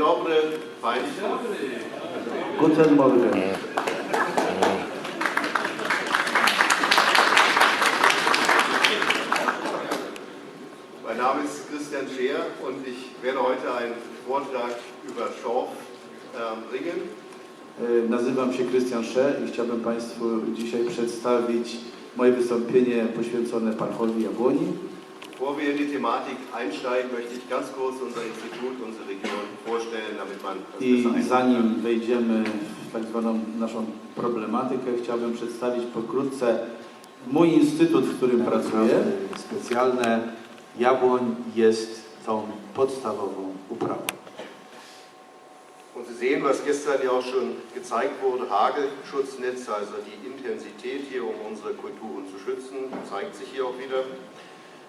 dobry, Państwu. Guten Morgen. Mein Name ist Christian Scheer und ich werde heute einen Vortrag über Schorf ähm, bringen. E, Nazywam się Krystian Sze i chciałbym Państwu dzisiaj przedstawić moje wystąpienie poświęcone Parchowi Jabłoni. Bevor wir in die Thematik einsteigen, möchte ich ganz kurz unser Institut, unsere Region vorstellen, damit man das I zanim wejdziemy w tak zwaną naszą problematykę, chciałbym przedstawić pokrótce mój instytut, w którym pracuję. Specjalne jabłoń jest tą podstawową uprawą. Und Sie sehen, was gestern ja auch schon gezeigt wurde, Hagelschutznetz, also die Intensität hier, um unsere Kulturen zu schützen, zeigt sich hier auch wieder.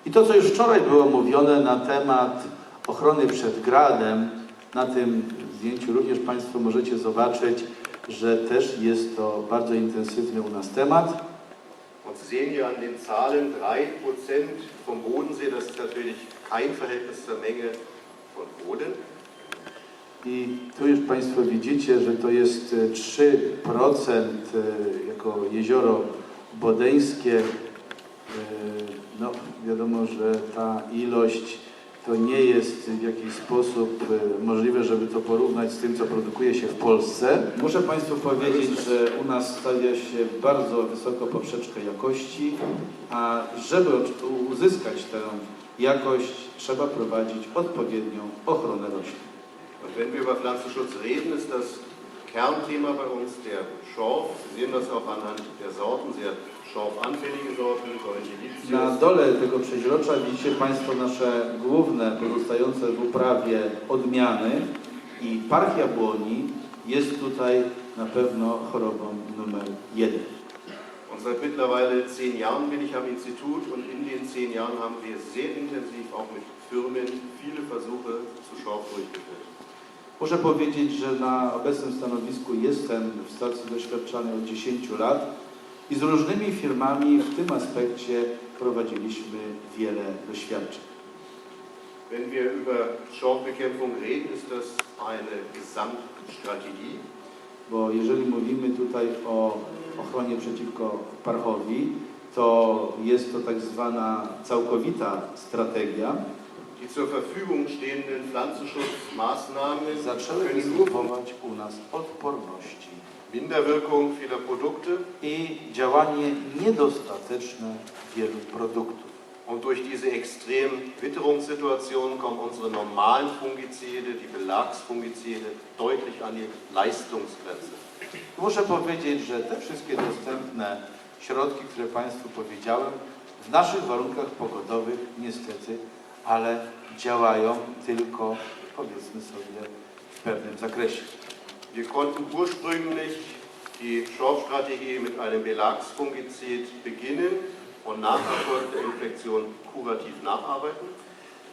I to, co już wczoraj było mówione na temat ochrony przed gradem, na tym zdjęciu również Państwo możecie zobaczyć, że też jest to bardzo intensywny u nas temat. Und Sie sehen hier an den Zahlen 3% vom Bodensee, das ist natürlich kein Verhältnis zur Menge von Boden. I tu już Państwo widzicie, że to jest e, 3% e, jako jezioro bodeńskie. Wiadomo, że ta ilość to nie jest w jakiś sposób e, możliwe, żeby to porównać z tym, co produkuje się w Polsce. Muszę Państwu powiedzieć, że u nas stawia się bardzo wysoko poprzeczkę jakości, a żeby uzyskać tę jakość, trzeba prowadzić odpowiednią ochronę roślin. Und wenn wir über Pflanzenschutz reden, ist das Kernthema bei uns der Schorf. Sie sehen das auch anhand der Sorten, sehr schorfanfällige Sorten, Na Solchilicius. dole tego przeźrocza widzicie Państwo nasze główne pozostające w uprawie odmiany i parch jabłoni jest tutaj na pewno chorobą numer jeden. Und seit mittlerweile zehn Jahren bin ich am Institut und in den zehn Jahren haben wir sehr intensiv auch mit Firmen viele Versuche zu Schorf durchgeführt. Muszę powiedzieć, że na obecnym stanowisku jestem w stacji doświadczalnej od 10 lat i z różnymi firmami w tym aspekcie prowadziliśmy wiele doświadczeń. Wenn wir über Schorfbekämpfung reden, ist das eine Gesamtstrategie. Bo jeżeli mówimy tutaj o ochronie przeciwko parchowi, to jest to tak zwana całkowita strategia. Die zur Verfügung stehenden Pflanzenschutzmaßnahmen Zaczęły występować u nas odporności Minderwirkung vieler Produkte i działanie niedostateczne wielu produktów. und durch diese extremen Witterungssituationen kommen unsere normalen Fungizide, die Belagsfungizide, deutlich an die Leistungsgrenze. Muszę powiedzieć, że te wszystkie dostępne środki, które Państwu powiedziałem, w naszych warunkach pogodowych niestety, ale działają tylko, powiedzmy sobie, w pewnym zakresie. Wir konnten ursprünglich die Schorfstrategie mit einem Belagsfungizid beginnen und nach erfolgter Infektion kurativ nacharbeiten.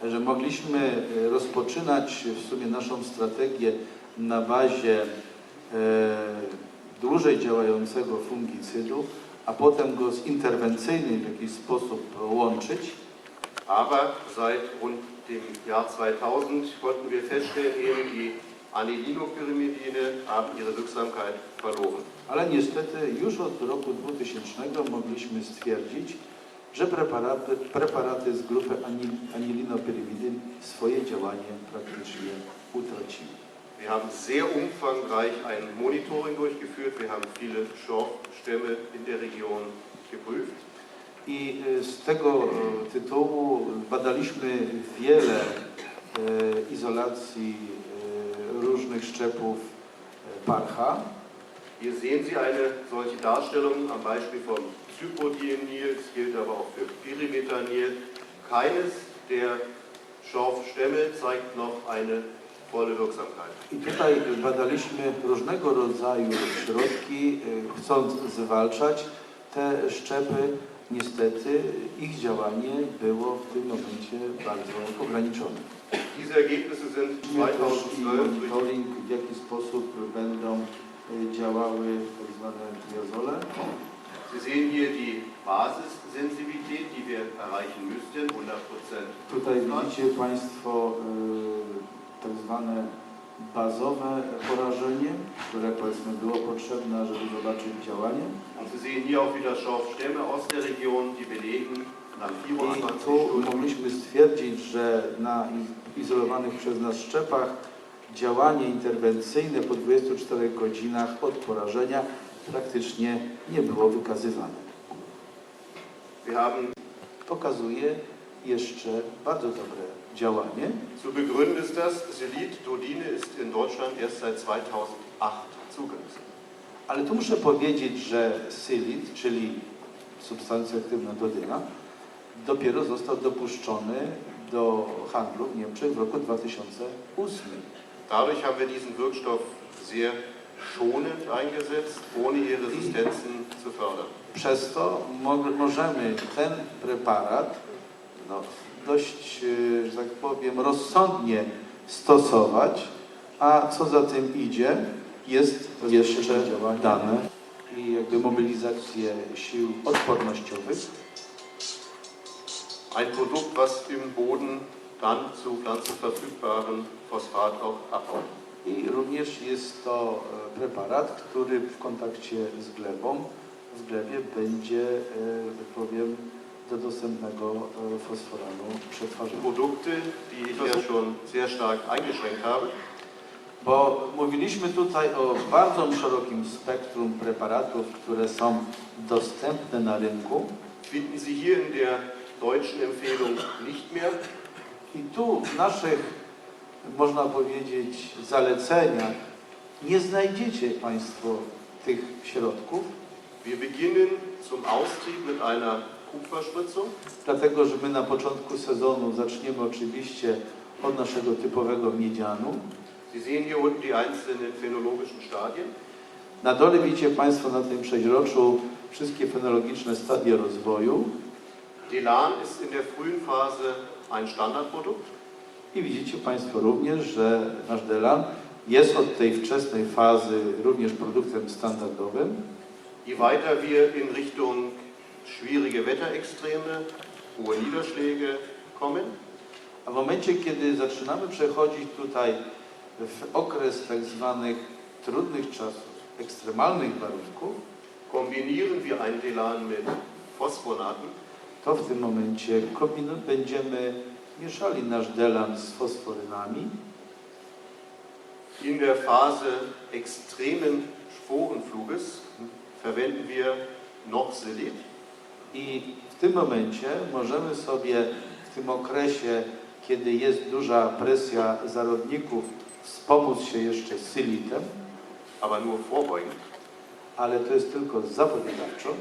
że mogliśmy e, rozpoczynać w sumie naszą strategię na bazie e, dłużej działającego fungicydu, a potem go z interwencyjnym w jakiś sposób łączyć. Aber seit rund dem Jahr 2000 konnten wir feststellen, eben die Anilinopyrimidine haben ihre Wirksamkeit verloren. Ale niestety już od roku 2000 mogliśmy stwierdzić, że preparaty, preparaty z grupy anil, anilinopyrimidyn swoje działanie praktycznie utraciły. Wir haben sehr umfangreich ein Monitoring durchgeführt. Wir haben viele Schorfstämme in der Region geprüft. I y, z tego y, tytułu badaliśmy wiele y, izolacji różnych szczepów parcha. Hier sehen Sie eine solche Darstellung am Beispiel von Cyprodienil. Das gilt aber auch für Pyrimethanil. Keines der Schorfstämme zeigt noch eine volle Wirksamkeit. I tutaj badaliśmy różnego rodzaju środki, chcąc zwalczać te szczepy. Niestety ich działanie było w tym momencie bardzo ograniczone. Widzimy też i 2012 durch monitoring, w jaki sposób będą y, działały tak zwane. Sie sehen hier die Basissensibilität, die wir erreichen müssten, 100 Tutaj widzicie Państwo y, tak zwane bazowe porażenie, które powiedzmy było potrzebne, żeby zobaczyć działanie. Und Sie sehen hier auch wieder aus der Region, die belegen nach I 24 tu mogliśmy stwierdzić, że na izolowanych przez nas szczepach działanie interwencyjne po 24 godzinach od porażenia praktycznie nie było wykazywane. Pokazuje jeszcze bardzo dobre działanie. zu begründen ist das, Selid-Dodine ist in Deutschland erst seit 2008 zugelassen. Ale tu muszę powiedzieć, że sylit, czyli substancja aktywna dodyna, dopiero został dopuszczony do handlu w Niemczech w roku 2008. Dadurch haben wir diesen Wirkstoff sehr schonend eingesetzt, ohne hier Resistenzen zu fördern. Przez to mo- możemy ten preparat no, dość, e, że tak powiem, rozsądnie stosować, a co za tym idzie, jest jeszcze dane i jakby mobilizację sił odpornościowych. Ein Produkt, was im Boden dann zu pflanzenverfügbaren Phosphat auch abbaut. I również jest to e, preparat, który w kontakcie z glebą, w glebie będzie, e, że tak powiem, do dostępnego e, fosforanu przetwarzany. Produkte, die ich ja schon sehr stark eingeschränkt habe, Bo mówiliśmy tutaj o bardzo szerokim spektrum preparatów, które są dostępne na rynku finden Sie hier in der deutschen Empfehlung nicht mehr. i tu w naszych, można powiedzieć, zaleceniach nie znajdziecie Państwo tych środków, Wir beginnen zum Austrieb mit einer. Dlatego że my na początku sezonu zaczniemy oczywiście od naszego typowego miedzianu. Sie sehen hier unten die einzelnen phänologischen Stadien. Na dole widzicie Państwo na tym przeźroczu wszystkie fenologiczne stadia rozwoju Delan ist in der frühen Phase ein Standardprodukt. i widzicie Państwo również, że nasz Delan jest od tej wczesnej fazy również produktem standardowym. Je weiter wir in Richtung schwierige Wetterextreme, hohe Niederschläge kommen, A w momencie, kiedy zaczynamy przechodzić tutaj w okres tak zwanych trudnych czasów, ekstremalnych warunków, kombinieren wir ein Delan mit Phosphonaten. to w tym momencie będziemy mieszali nasz delan z fosforynami In der Phase extremen Sporenfluges verwenden wir noch Selit. I w tym momencie możemy sobie w tym okresie, kiedy jest duża presja zarodników, wspomóc się jeszcze sylitem, aber nur vorbeugend, ale to jest tylko zapobiegawczo.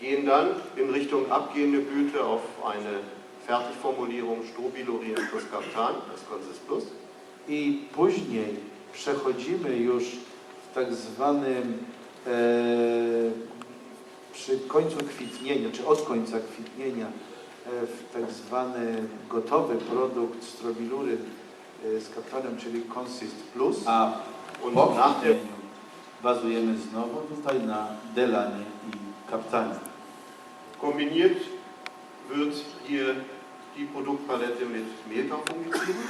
gehen dann in Richtung abgehende Blüte auf eine Fertigformulierung Strobilurin plus Captan, das Consist Plus. I później przechodzimy już w tak zwanym e, przy końcu kwitnienia, czy od końca kwitnienia, e, w tak zwany gotowy produkt strobilury e, z kaptanem, czyli Consist Plus. A po kwitnieniu bazujemy znowu tutaj na Delanie i Kaptanie. kombiniert wird hier die Produktpalette mit Mehltauchfungiziden.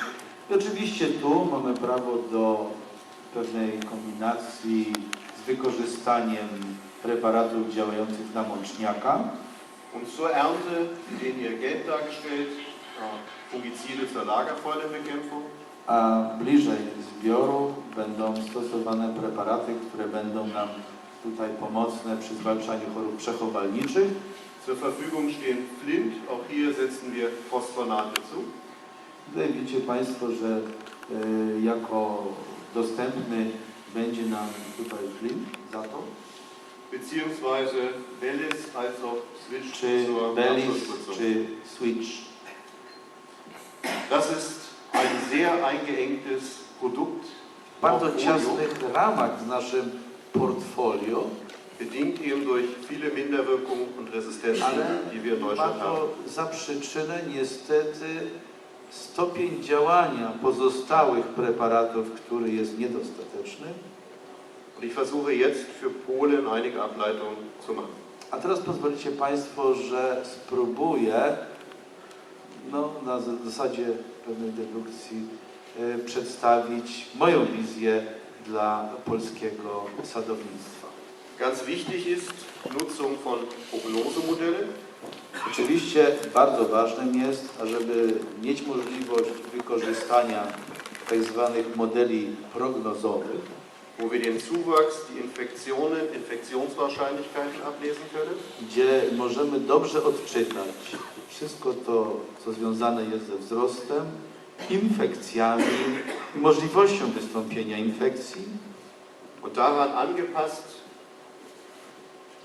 I oczywiście tu mamy prawo do pewnej kombinacji z wykorzystaniem preparatów działających na mączniaka, Und zur Ernte sehen hier gelb dargestellt Fungizide zur Lagerfäulenbekämpfung. a bliżej zbioru będą stosowane preparaty, które będą nam tutaj pomocne przy zwalczaniu chorób przechowalniczych. Zur Verfügung stehen Flint, auch hier setzen wir Phosphonate zu. Tutaj widzicie Państwo, że e, jako dostępny będzie nam tutaj flint za to, beziehungsweise Bellis als auch Switch czy zur Bellis, czy Switch. Das ist ein sehr eingeengtes Produkt, w bardzo ciasnych ramach w naszym portfolio, bedingt eben durch viele Minderwirkungen und Resistenzen, ale die wir in ma Deutschland haben. to za przyczynę niestety stopień działania pozostałych preparatów, który jest niedostateczny. Und ich versuche jetzt für Polen einige Ableitungen zu machen. A teraz pozwolicie Państwo, że spróbuję no, na zasadzie pewnej dedukcji e, przedstawić moją wizję dla polskiego sadownictwa. Ganz wichtig ist Nutzung von Prognosemodellen. Oczywiście bardzo ważnym jest, ażeby mieć możliwość wykorzystania tzw. modeli prognozowych, wo wir den Zuwachs, die Infektionen, Infektionswahrscheinlichkeiten ablesen können. gdzie możemy dobrze odczytać wszystko to, co związane jest ze wzrostem, infekcjami i możliwością wystąpienia infekcji. Und daran angepasst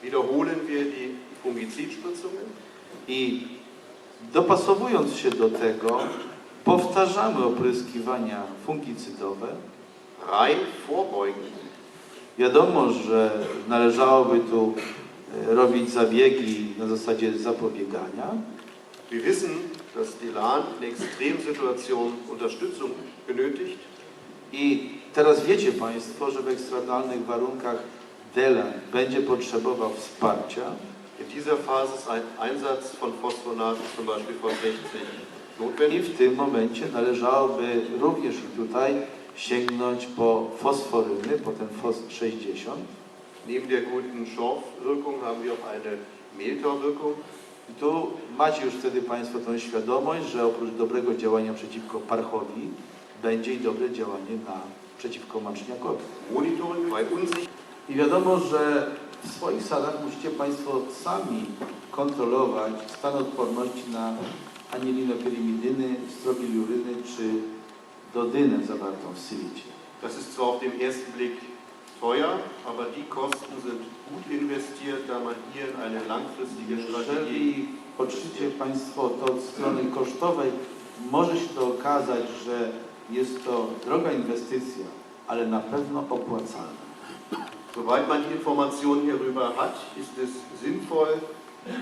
wiederholen wir die Fungizidspritzungen. I dopasowując się do tego, powtarzamy opryskiwania fungicydowe. Rein vorbeugend. Wiadomo, że należałoby tu e, robić zabiegi na zasadzie zapobiegania. Wir wissen, dass die Lahn in Extremsituationen Unterstützung benötigt. I teraz wiecie Państwo, że w ekstremalnych warunkach DELA będzie potrzebował wsparcia. In dieser Phase ist ein Einsatz von Phosphonaten, zum Beispiel von 60, I notwendig. w tym momencie należałoby również i tutaj sięgnąć po fosforyny, po ten FOS 60. Neben der guten Schorfwirkung haben wir auch eine Mehltauwirkung. I tu macie już wtedy Państwo tą świadomość, że oprócz dobrego działania przeciwko parchowi, będzie i dobre działanie na, przeciwko maczniakowi. I wiadomo, że w swoich sadach musicie Państwo sami kontrolować stan odporności na anilinopyrimidyny, strobiluryny czy Das ist zwar auf den ersten Blick teuer, aber die Kosten sind gut investiert, da man hier in eine langfristige Strategie poczycie Państwo to od strony kosztowej, może się to okazać, że jest to droga inwestycja, ale na pewno opłacalna. Soweit man die Informationen hierüber hat, ist es sinnvoll,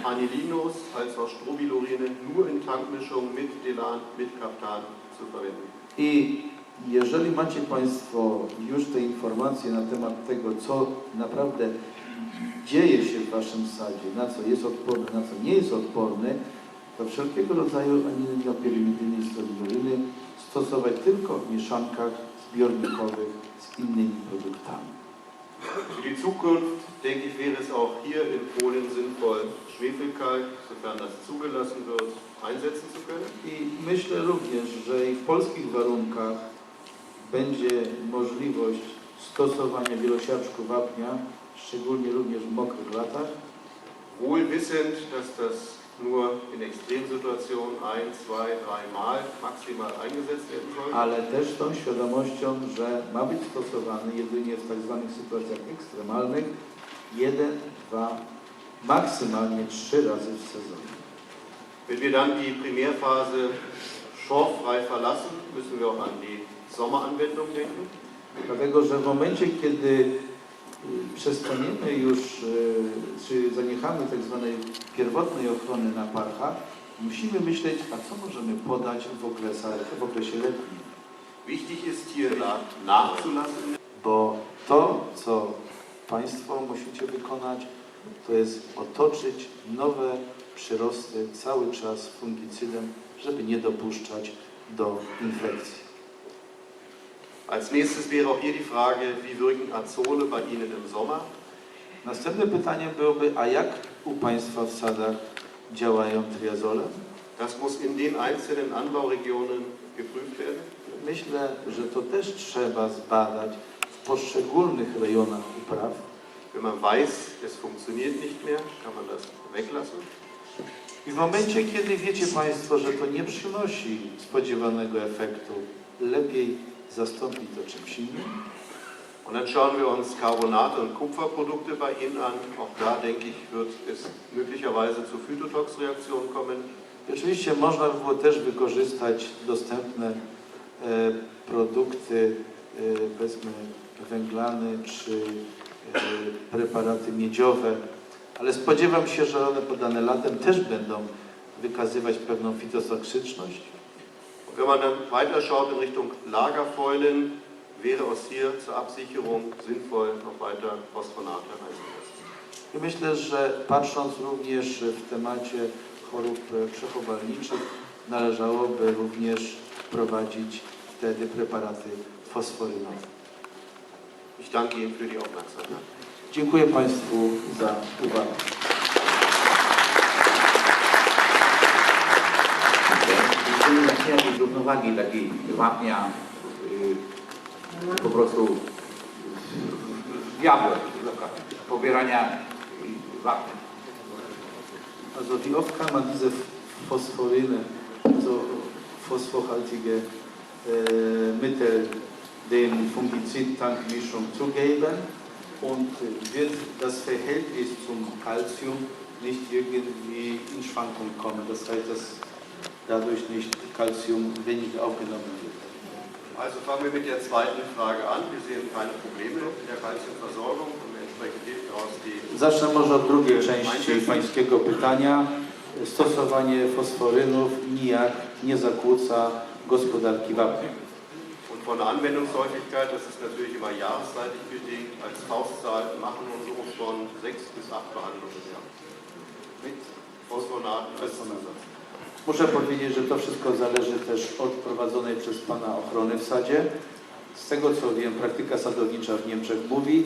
Anilinos als auch Strobilurine nur in Tankmischung mit Delan, mit Kaptan zu verwenden. I jeżeli macie Państwo już te informacje na temat tego, co naprawdę dzieje się w Waszym sadzie, na co jest odporny, na co nie jest odporny, to wszelkiego rodzaju anilinopyrimidyny i strobiluryny stosować tylko w mieszankach zbiornikowych z innymi produktami. Für die Zukunft, denke ich, wäre es auch hier in Polen sinnvoll, Schwefelkalk, sofern das zugelassen wird, einsetzen zu können. I myślę również, że i w polskich warunkach będzie możliwość stosowania wielosiarczku wapnia, szczególnie również w mokrych latach, Wohl wissend, dass das nur in Extremsituationen ein, zwei, drei Mal maximal eingesetzt werden soll. ale też z tą świadomością, że ma być stosowany jedynie w tak zwanych sytuacjach ekstremalnych, jeden, dwa, maksymalnie trzy razy w sezonie. Wenn wir dann die Primärphase schorffrei verlassen, müssen wir auch an die Sommeranwendung denken. Dlatego, że w momencie, kiedy przestaniemy już, y, czy zaniechamy tak zwanej pierwotnej ochrony na parchach, musimy myśleć, a co możemy podać w, okresach, w okresie letnim. Wichtig ist hier na- nachzulassen. Bo to, co Państwo musicie wykonać, to jest otoczyć nowe przyrosty cały czas fungicydem, żeby nie dopuszczać do infekcji. Als nächstes wäre auch hier die Frage, wie wirken Azole bei Ihnen im Sommer? Następne pytanie byłoby, a jak u Państwa w sadach działają triazole? Das muss in den einzelnen Anbauregionen geprüft werden. Myślę, że to też trzeba zbadać w poszczególnych rejonach upraw. Wenn man weiß, es funktioniert nicht mehr, kann man das weglassen. I w momencie, kiedy wiecie Państwo, że to nie przynosi spodziewanego efektu, lepiej zastąpić to czymś innym. Und dann schauen wir uns Carbonate und Kupferprodukte bei Ihnen an. Auch da, denke ich, wird es möglicherweise zu Phytotox-Reaktionen kommen. Oczywiście można by było też wykorzystać dostępne e, produkty, e, powiedzmy węglane czy e, preparaty miedziowe, ale spodziewam się, że one podane latem też będą wykazywać pewną fitotoksyczność. Und wenn man dann weiterschaut in Richtung Lagerfäulen, wäre es hier zur Absicherung sinnvoll, noch weiter Phosphonate einzusetzen. I myślę, że patrząc również w temacie chorób e, przechowalniczych, należałoby również wprowadzić w wtedy preparaty fosforynowe. Ich danke Ihnen für die Aufmerksamkeit. Dziękuję Państwu za uwagę. Jakieś równowagi takiej wapnia, po prostu diabła, pobierania wapnia. Also wie oft kann man diese Phosphoryne, also phosphohaltige äh, Mittel dem Fungizid-Tankmischung zugeben und äh, wird das Verhältnis zum Calcium nicht irgendwie in Schwankung kommen. Das heißt, dass dadurch nicht Calcium wenig aufgenommen wird. Also fangen wir mit der zweiten Frage an. Wir sehen keine Probleme in der Kalziumversorgung und entsprechend geht daraus die Zacznę może od drugiej części Pańskiego pytania. Stosowanie fosforynów nijak nie zakłóca gospodarki wapnia. Und von der Anwendungshäufigkeit, das ist natürlich immer jahreszeitig bedingt, als Faustzahl machen wir so von sechs bis acht Behandlungen im Jahr. Mit Phosphonaten als Zusatz. Muszę powiedzieć, że to wszystko zależy też od prowadzonej przez Pana ochrony w sadzie. Z tego co wiem, praktyka sadownicza w Niemczech mówi,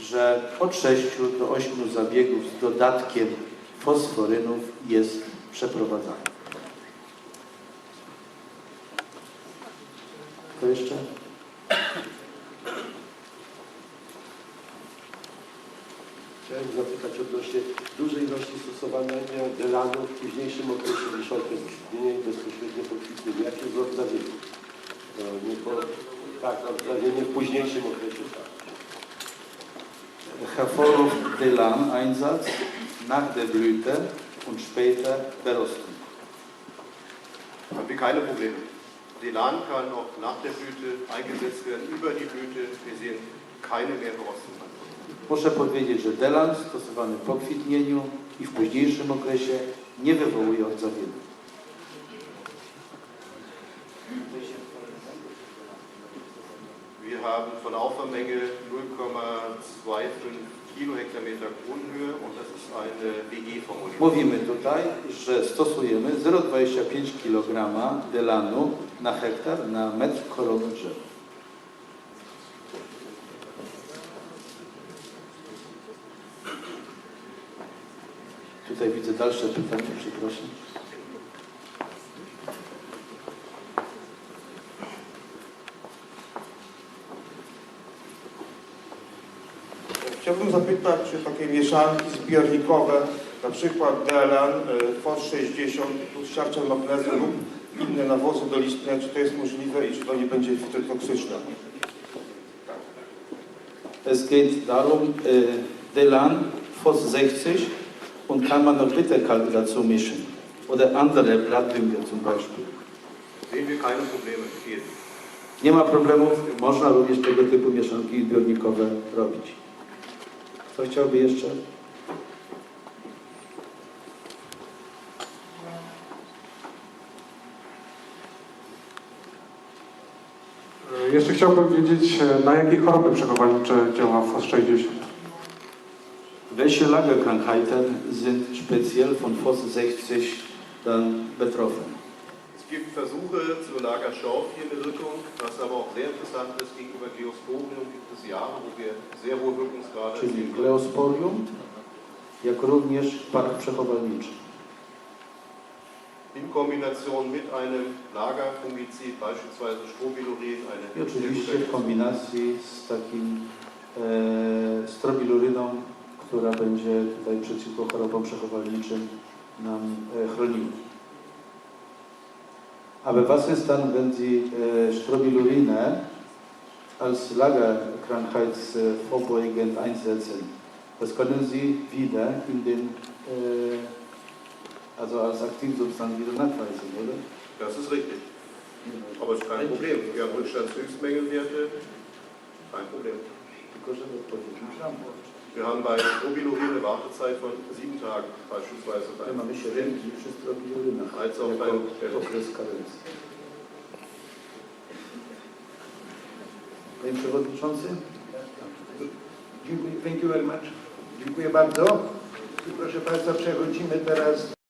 że od 6 do 8 zabiegów z dodatkiem fosforynów jest przeprowadzana. Kto jeszcze? Odnośnie dużej ilości stosowania delanu w późniejszym okresie miesiąca istnienia i bezpośrednio po kwitnieniu. Jaki jest zabiegu? No, nie po, tak, odprawienie w późniejszym okresie. Tak. Hervorruf Delan Einsatz nach der Blüte und später Berostung. Haben wir keine Probleme. Delan kann auch nach der Blüte eingesetzt werden, über die Blüte. Wir sehen keine Mehrberostung. Muszę powiedzieć, że delan stosowany po kwitnieniu i w późniejszym okresie nie wywołuje odzawielu. Wir haben von der Aufwärmmenge 0,25 Kilohektameter Grundhöhe und das ist eine WG-Formulierung. Mówimy tutaj, że stosujemy 0,25 kg delanu na hektar na metr korony drzewa. Tutaj widzę dalsze pytanie, przepraszam. Chciałbym zapytać, czy takie mieszanki zbiornikowe, na przykład DLN, FOS 60 plus siarczan magnezu lub inne nawozy dolistne, czy to jest możliwe i czy to nie będzie toksyczne? Es geht darum, Delan, FOS 60 und kann man noch Bitterkalk dazu mischen. Oder andere Blattdünger zum Beispiel. Sehen wir keine Probleme. Nie ma problemów, można również tego typu mieszanki zbiornikowe robić. Kto chciałby jeszcze? Jeszcze chciałbym wiedzieć, e, na jakie choroby przechowalnicze działa FOS 60. Welche Lagerkrankheiten sind speziell von FOS 60 dann betroffen? Es gibt Versuche zur Lagerschorfirnwirkung, was aber auch sehr interessant ist. Gegenüber Geosporium gibt es Jahre, wo wir sehr hohe Wirkungsgrade Czyli. Gleosporium, jak również park przechowalniczy. In Kombination mit einem Lagerfungizid, beispielsweise Strobilurin, eine I oczywiście w kombinacji z takim e, strobiluryną, która będzie tutaj przeciwko chorobom przechowalniczym nam e, chroniła. Aber was ist dann, wenn Sie äh, Strobilurinę als Lagerkrankheitsvorbeugend einsetzen? Das können Sie wieder in den, äh, also als Aktivsubstanz wieder nachweisen, oder? Das ist richtig. Aber es ist kein Problem. Wir haben Rückstandshöchstmengenwerte. Kein Problem. Tylko. Wir haben bei Strobilurin eine Wartezeit von sieben Tagen, beispielsweise beim strobilurynach Als auch beim-. Panie Przewodniczący? Dziękuję, thank you very much. Dziękuję bardzo. I proszę Państwa, przechodzimy teraz